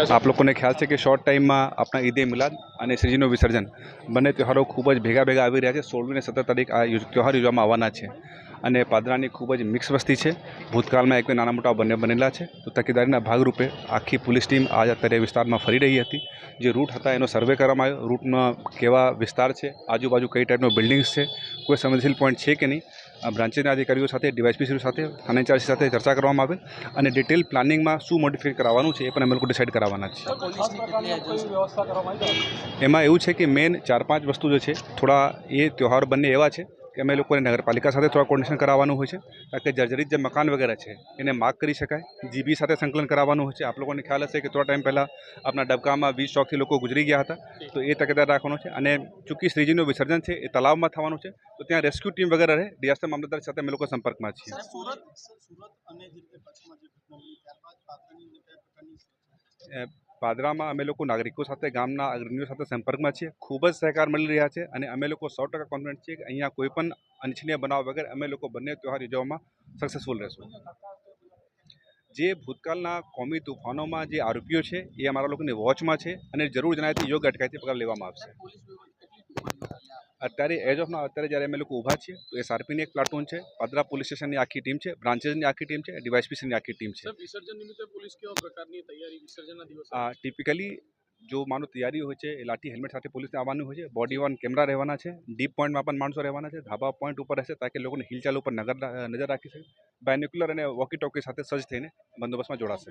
આપ લોકોને ખ્યાલ છે કે શોર્ટ ટાઈમમાં આપણા ઈદે મિલાદ અને શ્રીજીનું વિસર્જન. બંને તહેવારો ખૂબ જ ભેગા ભેગા આવી રહ્યા છે. સોળમી અને સત્તર તારીખ આ તહેવાર યોજવામાં આવવાના છે. અને પાદરાની ખૂબ જ મિક્સ વસ્તી છે. ભૂતકાળમાં એક નાના મોટા બંને બનેલા છે. તો તકેદારીના ભાગરૂપે આખી પોલીસ ટીમ આજ અત્યારે વિસ્તારમાં ફરી રહી હતી. જે રૂટ હતા એનો સર્વે કરવામાં આવ્યો. રૂટમાં કેવા વિસ્તાર છે? આજુબાજુ કઈ ટાઈપનો બિલ્ડિંગ્સ છે? કોઈ સંવેદનશીલ પોઈન્ટ છે કે નહીં? આ બ્રાન્ચીના અધિકારીઓ સાથે ડીવાયસપીસીઓ સાથે થાના ઇન્ચાર્જ સાથે ચર્ચા કરવામાં આવે અને ડિટેલ પ્લાનિંગમાં શું મોડિફાઈ કરાવવાનું છે એ પણ અમે લોકો ડિસાઇડ કરાવવાના છે. એમાં એવું છે કે મેન ચાર પાંચ વસ્તુ જે છે થોડા એ ત્યોહાર બંને એવા છે કે અમે લોકોને નગરપાલિકા સાથે થોડા કોર્ડિનેશન કરાવવાનું હોય છે. કે જર્જરિત જે મકાન વગેરે છે એને માર્ક કરી શકાય. જીબી સાથે સંકલન કરાવવાનું હોય છે. આપ લોકોને ખ્યાલ હશે કે થોડા ટાઈમ પહેલાં આપણા ડબકામાં વીસ ચોકથી લોકો ગુજરી ગયા હતા. તો એ તકેદાર રાખવાનો છે અને ચૂંકી શ્રીજીનું વિસર્જન છે એ તલાવમાં થવાનું છે. તો ત્યાં રેસ્ક્યુ ટીમ વગેરે રહે ડિઝાસ્ટર મામલતદાર સાથે અમે લોકો સંપર્કમાં છીએ. સુરત અને જે રીતે જે ઘટના ત્યારબાદ પાત્રની પાદરામાં અમે લોકો નાગરિકો સાથે, ગામના અગ્રણીઓ સાથે સંપર્કમાં છીએ. ખૂબ જ સહકાર મળી રહ્યા છે અને અમે લોકો સો ટકા કોન્ફિડન્ટ છીએ કે અહીંયા કોઈ પણ અનિચ્છનીય બનાવ વગર અમે લોકો બંને તહેવાર યોજવામાં સક્સેસફુલ રહેશું. જે ભૂતકાળના કોમી તોફાનોમાં જે આરોપીઓ છે, એ અમારા લોકોની વોચમાં છે અને જરૂર જણાય તો યોગ્ય અટકાયતી પગલાં લેવામાં આવશે. અત્યારે એજ ઓફ ના અત્યારે જ્યારે અમે લોકો ઊભા છીએ તો એસઆરપીની એક પ્લાટૂન છે પાદરા પોલીસ સ્ટેશનની આખી ટીમ છે બ્રાન્ચેસની આખી ટીમ છે ડીવાયસપીસીની આખી ટીમ છે. વિસર્જન નિમિત્તે પોલીસ કેવા પ્રકારની તૈયારી વિસર્જનના દિવસે? આ ટિપિકલી જો માનો તૈયારી હોય છે એ લાઠી હેલ્મેટ સાથે પોલીસને આવવાનું હોય છે બોડી વન કેમેરા રહેવાના છે ડીપ પોઈન્ટમાં પણ માણસો રહેવાના છે ધાબા પોઈન્ટ ઉપર રહેશે તાકે લોકોને હિલચાલ ઉપર નજર રાખી શકે બાયન્યુક્યુલર અને વોકી ટોકી સાથે સજ્જ થઈને બંદોબસ્તમાં જોડાશે.